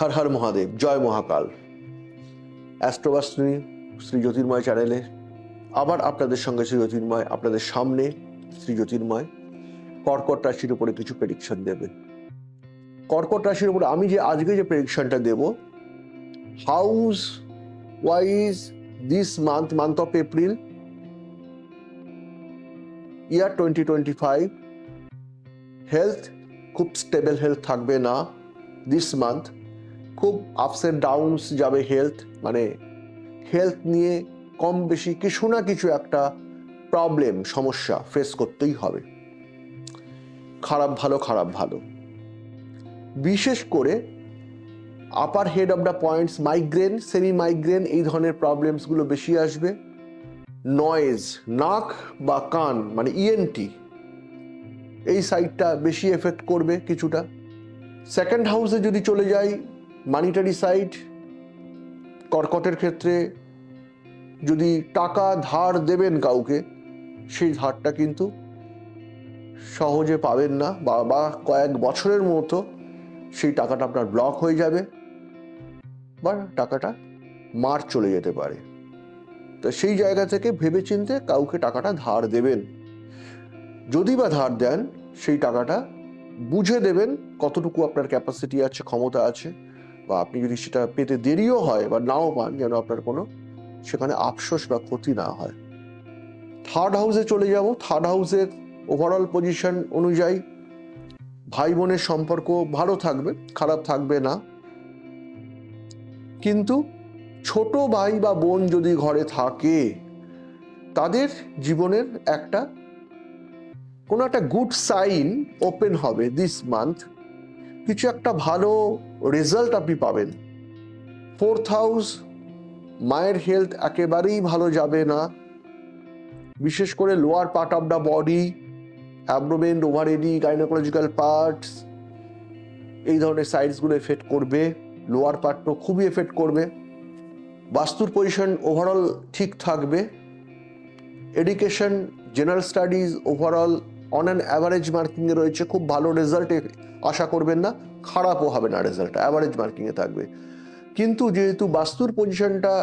হর হর মহাদেব, জয় মহাকাল। অ্যাস্ট্রোবাস্ট্রি শ্রী জ্যোতির্ময় চ্যানেলে আবার আপনাদের সঙ্গে শ্রী জ্যোতির্ময় আপনাদের সামনে শ্রী জ্যোতির্ময় কর্কট রাশির উপরে কিছু প্রেডিকশন দেবে। কর্কট রাশির উপরে আমি যে আজকে যে প্রেডিকশনটা দেব house wise this month month of April year twenty twenty five health খুব স্টেবল হেলথ থাকবে না দিস মান্থ খুব আপস অ্যান্ড ডাউনস যাবে হেলথ মানে হেলথ নিয়ে কম বেশি কিছু না কিছু একটা প্রবলেম সমস্যা ফেস করতেই হবে। খারাপ ভালো খারাপ ভালো। বিশেষ করে upper head of the points migraine semi migraine এই ধরনের প্রবলেমসগুলো বেশি আসবে। নয়েজ নাক বা কান মানে ইএনটি এই সাইডটা বেশি এফেক্ট করবে কিছুটা। সেকেন্ড হাউসে যদি চলে যাই মানিটারি সাইড কর্কটের ক্ষেত্রে যদি টাকা ধার দেবেন কাউকে, সেই ধারটা কিন্তু সহজে পাবেন না বা কয়েক বছরের মতো সেই টাকাটা আপনার ব্লক হয়ে যাবে বা টাকাটা মার চলে যেতে পারে। তো সেই জায়গা থেকে ভেবেচিন্তে কাউকে টাকাটা ধার দেবেন। যদি বা ধার দেন, সেই টাকাটা বুঝে দেবেন কতটুকু আপনার ক্যাপাসিটি আছে, ক্ষমতা আছে। বা আপনি যদি সেটা পেতে দেরিও হয় বা নাও পান যেন আপনার কোনো সেখানে আফসোস বা ক্ষতি না হয়। থার্ড হাউসে চলে যাব। থার্ড হাউসের ওভারঅল পজিশন অনুযায়ী ভাই বোনের সম্পর্ক ভালো থাকবে, খারাপ থাকবে না। কিন্তু ছোট ভাই বা বোন যদি ঘরে থাকে, তাদের জীবনের একটা কোনো একটা গুড সাইন ওপেন হবে দিস মান্থ কিছু একটা ভালো রেজাল্ট আপনি পাবেন। ফোর্থ হাউস মায়ের হেলথ একেবারেই ভালো যাবে না। বিশেষ করে lower part of the body abdomen ovary gynaecological parts এই ধরনের সাইডসগুলো এফেক্ট করবে। লোয়ার পার্টও খুবই এফেক্ট করবে। বাস্তুর পজিশন ওভারঅল ঠিক থাকবে। Education general studies overall on an average মার্কিংয়ে রয়েছে, খুব ভালো রেজাল্ট আশা করবেন না, খারাপও হবে না রেজাল্ট অ্যাভারেজ মার্কিংয়ে থাকবে। কিন্তু যেহেতু বাস্তুর পজিশনটা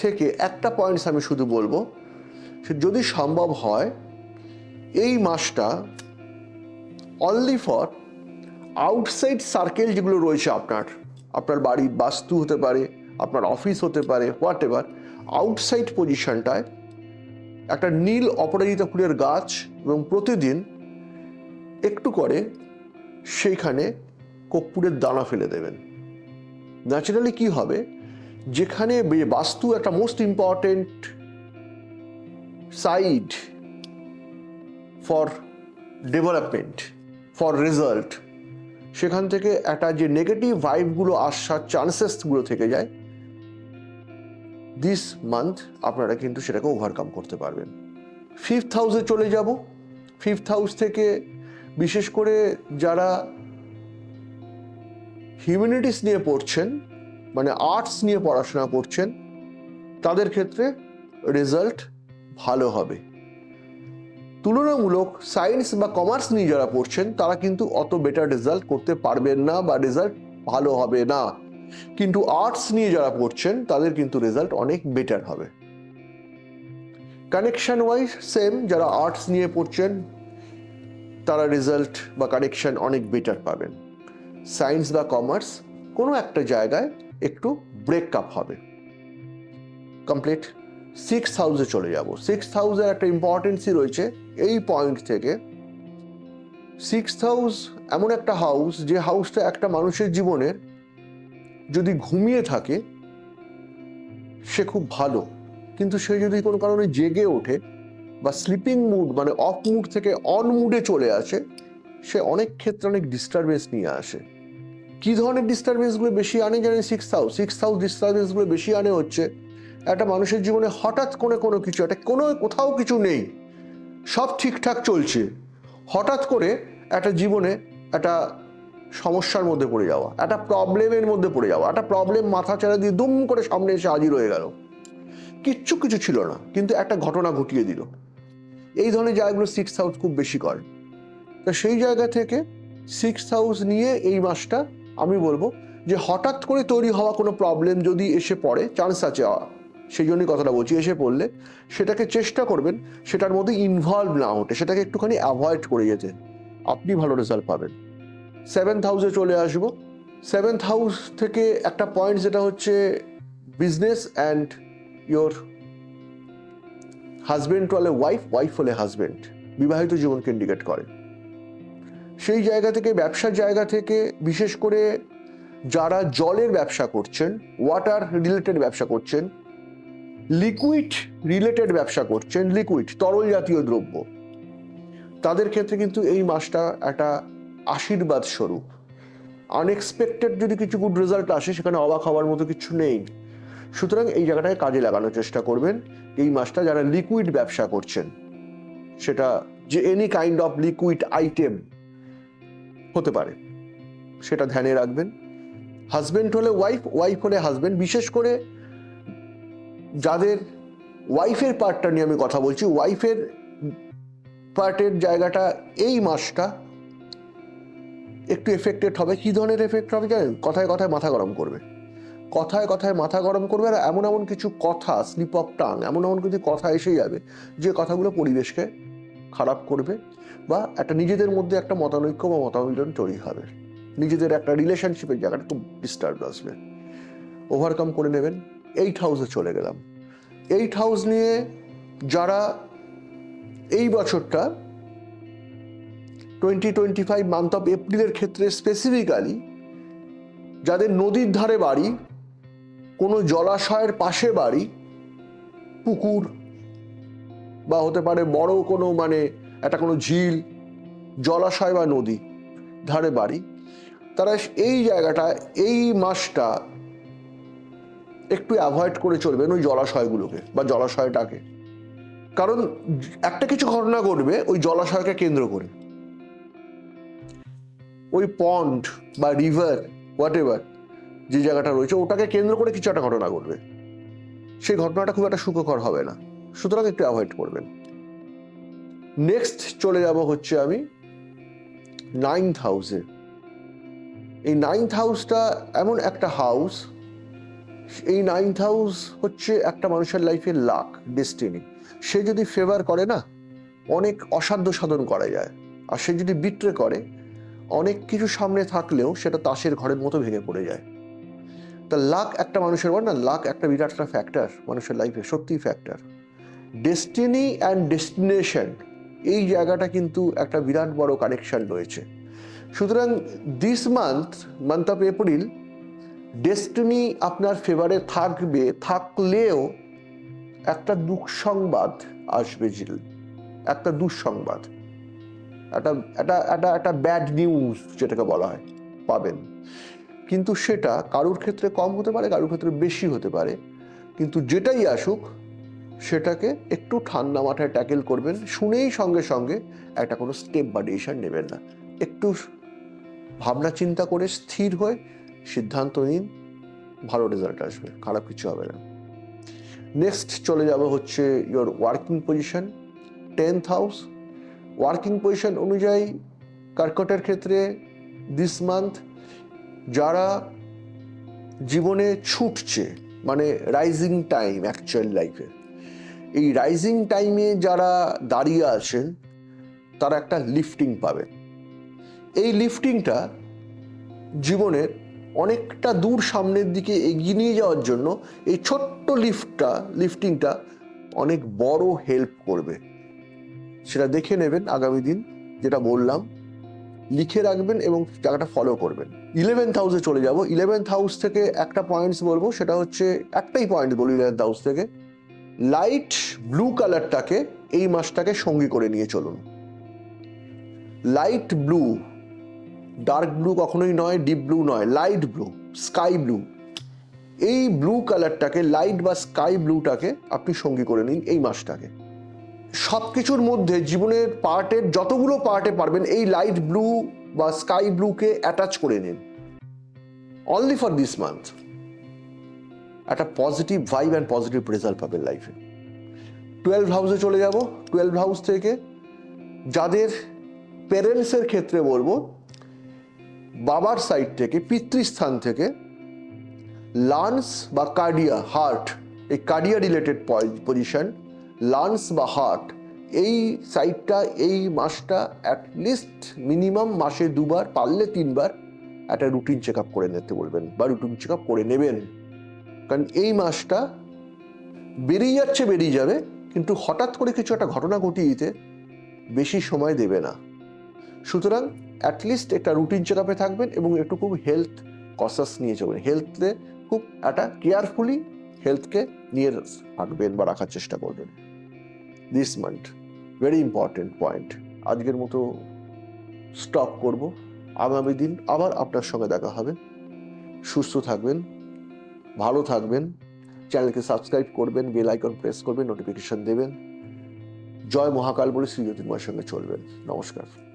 থেকে একটা পয়েন্টস আমি শুধু বলব যদি সম্ভব হয়, এই মাসটা অনলি ফর আউটসাইড সার্কেল যেগুলো রয়েছে আপনার আপনার বাড়ির বাস্তু হতে পারে, আপনার অফিস হতে পারে হোয়াট এভার আউটসাইড পজিশনটায় একটা নীল অপরাজিতা ফুলের গাছ এবং প্রতিদিন একটু করে সেইখানে কর্পূরের দানা ফেলে দেবেন। ন্যাচারালি কি হবে? যেখানে বাস্তু একটা most important side for development for result সেখান থেকে একটা যে নেগেটিভ ভাইবগুলো আসার চান্সেসগুলো থেকে যায় দিস মান্থ আপনারা কিন্তু সেটাকে ওভারকাম করতে পারবেন। ফিফথ হাউসে চলে যাব। ফিফথ হাউস থেকে বিশেষ করে যারা হিউম্যানিটিস নিয়ে পড়ছেন মানে আর্টস নিয়ে পড়াশোনা করছেন, তাদের ক্ষেত্রে রেজাল্ট ভালো হবে। তুলনামূলক সায়েন্স বা কমার্স নিয়ে যারা পড়ছেন, তারা কিন্তু অত বেটার রেজাল্ট করতে পারবেন না বা রেজাল্ট ভালো হবে না। কিন্তু আর্টস নিয়ে যারা পড়ছেন, তাদের কিন্তু রেজাল্ট অনেক বেটার হবে। কানেকশন ওয়াইজ সেম যারা আর্টস নিয়ে পড়ছেন, তারা রেজাল্ট বা কানেকশন অনেক বেটার পাবেন। সায়েন্স বা কমার্স কোনো একটা জায়গায় একটু ব্রেক আপ হবে কমপ্লিট সিক্স হাউসে চলে যাব। সিক্স হাউসের একটা ইম্পর্টেন্সই রয়েছে এই পয়েন্ট থেকে। সিক্স হাউস এমন একটা হাউস যে হাউসটা একটা মানুষের জীবনের যদি ঘুমিয়ে থাকে, সে খুব ভালো। কিন্তু সে যদি কোনো কারণে জেগে ওঠে বা স্লিপিং মুড মানে অফ মুড থেকে অন মুডে চলে আসে, সে অনেক ক্ষেত্রে অনেক ডিস্টারবেন্স নিয়ে আসে। কি ধরনের ডিস্টারবেন্সগুলো বেশি আনে জানেন? সিক্স হাউস সিক্স হাউস ডিস্টারবেন্সগুলো বেশি আনে হচ্ছে একটা মানুষের জীবনে হঠাৎ করে কোনো কিছু, একটা কোনো, কোথাও কিছু নেই। সব ঠিকঠাক চলছে। হঠাৎ করে একটা জীবনে একটা সমস্যার মধ্যে পড়ে যাওয়া, একটা প্রবলেমের মধ্যে পড়ে যাওয়া, একটা প্রবলেম মাথা চাড়া দিয়ে দুম করে সামনে এসে হাজির হয়ে গেল। কিচ্ছু কিছু ছিল না, কিন্তু একটা ঘটনা ঘটিয়ে দিল। এই ধরনের জায়গাগুলো সিক্স হাউস খুব বেশি করে। তো সেই জায়গা থেকে সিক্স হাউস নিয়ে এই মাসটা আমি বলব যে হঠাৎ করে তৈরি হওয়া কোনো প্রবলেম যদি এসে পড়ে চান্স আছে সেই জন্যই কথাটা বলছি, এসে পড়লে সেটাকে চেষ্টা করবেন, সেটার মধ্যে ইনভলভ না হতে, সেটাকে একটুখানি অ্যাভয়েড করে যেতে। আপনি ভালো রেজাল্ট পাবেন। সেভেন্থ হাউসে চলে আসব। সেভেন্থ হাউস থেকে একটা পয়েন্ট যেটা হচ্ছে বিজনেস অ্যান্ড ইয়োর হাজব্যান্ড হলে ওয়াইফ ওয়াইফ হলে হাজব্যান্ড বিবাহিত জীবনকে ইন্ডিকেট করে। সেই জায়গা থেকে, ব্যবসার জায়গা থেকে, বিশেষ করে যারা জলের ব্যবসা করছেন ওয়াটার রিলেটেড ব্যবসা করছেন লিকুইড রিলেটেড ব্যবসা করছেন লিকুইড তরল জাতীয় দ্রব্য, তাদের ক্ষেত্রে কিন্তু এই মাসটা একটা আশীর্বাদ স্বরূপ। আনএক্সপেক্টেড যদি কিছু গুড রেজাল্ট আসে, সেখানে অবাক হওয়ার মতো কিছু নেই। সুতরাং এই জায়গাটায় কাজে লাগানোর চেষ্টা করবেন। এই মাসটা যারা লিকুইড ব্যবসা করছেন, সেটা যে any kind of liquid item হতে পারে, সেটা ধ্যানে রাখবেন। হাজবেন্ড হলে ওয়াইফ ওয়াইফ হলে হাজব্যান্ড বিশেষ করে যাদের ওয়াইফের পার্টটা নিয়ে আমি কথা বলছি ওয়াইফের পার্টের জায়গাটা এই মাসটা একটু এফেক্টেড হবে। কি ধরনের এফেক্ট হবে জানেন? কথায় কথায় মাথা গরম করবে। কথায় কথায় মাথা গরম করবে আর এমন এমন কিছু কথা স্লিপ অফ টাং এমন এমন কিছু কথা এসে যাবে, যে কথাগুলো পরিবেশকে খারাপ করবে বা একটা নিজেদের মধ্যে একটা মতানৈক্য বা মতামিলন তৈরি হবে। নিজেদের একটা রিলেশনশিপের জায়গাটা খুব ডিস্টার্ব আসবে। ওভারকাম করে নেবেন। এইট হাউসে চলে গেলাম। এইট হাউস নিয়ে যারা এই বছরটা twenty twenty five month of এপ্রিলের ক্ষেত্রে স্পেসিফিক্যালি যাদের নদীর ধারে বাড়ি, কোনো জলাশয়ের পাশে বাড়ি, পুকুর বা হতে পারে বড় কোনো মানে একটা কোনো ঝিল, জলাশয় বা নদী ধারে বাড়ি, তারা এই জায়গাটা, এই মাসটা একটু অ্যাভয়েড করে চলবেন ওই জলাশয়গুলোকে বা জলাশয়টাকে। কারণ একটা কিছু ঘটনা ঘটবে, ওই জলাশয়কে কেন্দ্র করে। ওই পন্ড বা রিভার হোয়াট এভার যে জায়গাটা রয়েছে, ওটাকে কেন্দ্র করে কিছু একটা ঘটনা ঘটবে। সেই ঘটনাটা খুব একটা সুখকর হবে না। সুতরাং একটু অ্যাভয়েড করবেন। নেক্সট চলে যাব হচ্ছে আমি নাইন্থ হাউসে এই নাইন্থ হাউসটা এমন একটা হাউস এই নাইন্থ হাউস হচ্ছে একটা মানুষের লাইফের লাক ডেস্টিনি সে যদি ফেভার করে না, অনেক অসাধ্য সাধন করা যায়। আর সে যদি বিট্রে করে অনেক কিছু সামনে থাকলেও সেটা তাসের ঘরের মতো ভেঙে পড়ে যায়। তা লাক একটা মানুষের বল না লাক একটা বিরাট একটা ফ্যাক্টর মানুষের লাইফে সত্যিই ফ্যাক্টর ডেস্টিনি অ্যান্ড ডেস্টিনেশন এই জায়গাটা কিন্তু একটা বিরাট বড় কানেকশন রয়েছে। সুতরাং this month month of April destiny আপনার ফেভারে থাকবে, থাকলেও একটা দুঃসংবাদ আসবে, জিল। একটা দুঃসংবাদ। একটা একটা একটা একটা ব্যাড নিউজ যেটাকে বলা হয়, পাবেন। কিন্তু সেটা কারুর ক্ষেত্রে কম হতে পারে, কারুর ক্ষেত্রে বেশি হতে পারে। কিন্তু যেটাই আসুক, সেটাকে একটু ঠান্ডা মাথায় ট্যাকেল করবেন, শুনেই সঙ্গে সঙ্গে একটা কোনো স্টেপ বা ডিসিশন নেবেন না। একটু ভাবনা চিন্তা করে স্থির হয়ে সিদ্ধান্ত নিন, ভালো রেজাল্ট আসবে, খারাপ কিছু হবে না। নেক্সট চলে যাবে হচ্ছে your working position tenth house working position অনুযায়ী কর্কটের ক্ষেত্রে দিস মান্থ যারা জীবনে ছুটছে মানে রাইজিং টাইম অ্যাকচুয়াল লাইফে এই রাইজিং টাইমে যারা দাঁড়িয়ে আছেন তারা একটা লিফটিং পাবেন এই লিফটিংটা জীবনের অনেকটা দূর সামনের দিকে এগিয়ে নিয়ে যাওয়ার জন্য এই ছোট্ট লিফটটা লিফটিংটা অনেক বড় হেল্প করবে। সেটা দেখে নেবেন আগামী দিন, যেটা বললাম। লিখে রাখবেন এবং জায়গাটা ফলো করবেন। ইলেভেন্থ হাউসে চলে যাব। ইলেভেন্থ হাউস থেকে একটা পয়েন্টস বলব, সেটা হচ্ছে একটাই পয়েন্ট বলি ইলেভেন্থ হাউস থেকে। লাইট ব্লু কালারটাকে এই মাসটাকে সঙ্গী করে নিয়ে চলুন। লাইট ব্লু ডার্ক ব্লু কখনোই নয় ডিপ ব্লু নয় লাইট ব্লু স্কাই ব্লু এই ব্লু কালারটাকে লাইট বা স্কাই ব্লুটাকে আপনি সঙ্গী করে নিন এই মাসটাকে। সব কিছুর মধ্যে জীবনের পার্টের যতগুলো পার্টে পারবেন, এই লাইট ব্লু বা স্কাই ব্লুকে অ্যাটাচ করে নিন। অনলি ফর দিস মান্থ একটা positive vibe and positive result পাবেন লাইফে টুয়েলভ হাউসে চলে যাব টুয়েলভ হাউস থেকে যাদের প্যারেন্টসের ক্ষেত্রে বলব, বাবার সাইড থেকে, পিতৃস্থান থেকে লান্স বা কার্ডিয়া হার্ট এই কার্ডিয়া রিলেটেড পজিশন লান্স বা হার্ট, এই সাইডটা এই মাসটা অ্যাটলিস্ট মিনিমাম মাসে দুবার, পারলে তিনবার একটা রুটিন চেক আপ করে নিতে বলবেন বা রুটিন চেক আপ করে নেবেন। কারণ এই মাসটা বেরিয়ে যাচ্ছে বেরিয়ে যাবে, কিন্তু হঠাৎ করে কিছু একটা ঘটনা ঘটিয়ে দিতে বেশি সময় দেবে না। সুতরাং অ্যাটলিস্ট একটা রুটিন চেক আপে থাকবেন এবং একটু খুব হেলথ কসাস নিয়ে চলবেন। হেলথে খুব একটা কেয়ারফুলি হেলথকে নিয়ে থাকবেন বা রাখার চেষ্টা করবেন। This month very important point আজকের মতো স্টপ করব। আগামী দিন আবার আপনার সঙ্গে দেখা হবে। সুস্থ থাকবেন, ভালো থাকবেন, চ্যানেলকে সাবস্ক্রাইব করবেন বেল আইকন প্রেস করবেন নোটিফিকেশন দেবেন। জয় মহাকাল বলে শ্রী জ্যোতির্ময়ের সঙ্গে চলবেন। নমস্কার।